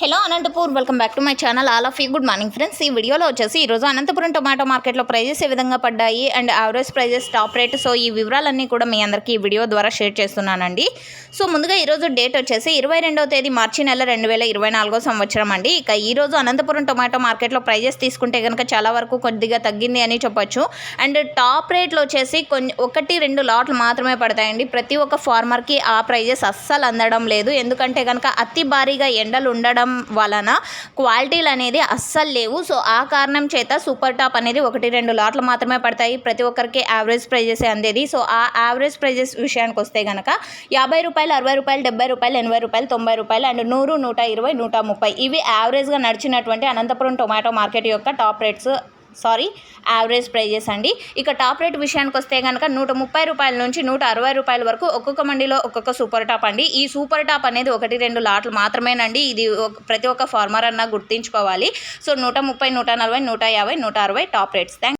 Hello Anantapur welcome back to my channel all of you good morning friends ఈ వీడియోలో వచ్చేసి ఈరోజు Anantapuram tomato మార్కెట్లో ప్రైజెస్ ఏ విధంగా పడ్డాయి and average prices top rate so ఈ వివరాలన్నీ కూడా మీ అందరికీ ఈ వీడియో ద్వారా షేర్ చేస్తున్నానండి. సో ముందుగా ఈరోజు డేట్ వచ్చేసి ఇరవై రెండవ తేదీ మార్చి నెల రెండు వేల ఇరవై నాలుగో సంవత్సరం అండి. ఇక ఈరోజు అనంతపురం టొమాటో మార్కెట్లో ప్రైజెస్ తీసుకుంటే కనుక చాలా వరకు కొద్దిగా తగ్గింది అని చెప్పొచ్చు. అండ్ టాప్ రేట్లో వచ్చేసి కొన్ని ఒకటి రెండు లాట్లు మాత్రమే పడతాయండి. ప్రతి ఒక్క ఫార్మర్కి ఆ ప్రైజెస్ అస్సలు అందడం లేదు. ఎందుకంటే కనుక అతి భారీగా ఎండలు ఉండడం వలన క్వాలిటీలు అనేది అస్సలు లేవు. సో ఆ కారణం చేత సూపర్ టాప్ అనేది ఒకటి రెండు లాట్లు మాత్రమే పడతాయి. ప్రతి ఒక్కరికి యావరేజ్ ప్రైజెస్ అందేది. సో ఆ యావరేజ్ ప్రైజెస్ విషయానికి వస్తే కనుక యాభై రూపాయలు అరవై రూపాయలు డెబ్బై రూపాయలు ఎనభై రూపాయలు తొంభై రూపాయలు అండ్ నూరు నూట ఇరవై నూట ముప్పై ఇవి యావరేజ్గా నడిచినటువంటి అనంతపురం టొమాటో మార్కెట్ యొక్క top rates sorry average prices అండి. ఇక టాప్ రేట్ విషయానికి వస్తే కనుక నూట ముప్పై రూపాయల నుంచి నూట అరవై రూపాయల వరకు ఒక్కొక్క మండిలో ఒక్కొక్క సూపర్ టాప్ అండి. ఈ సూపర్ టాప్ అనేది ఒకటి రెండు లాట్లు మాత్రమేనండి. ఇది ప్రతి ఒక్క ఫార్మర్ అన్న గుర్తించుకోవాలి. సో నూట ముప్పై నూట నలభై నూట యాభై నూట అరవై టాప్ రేట్స్ థ్యాంక్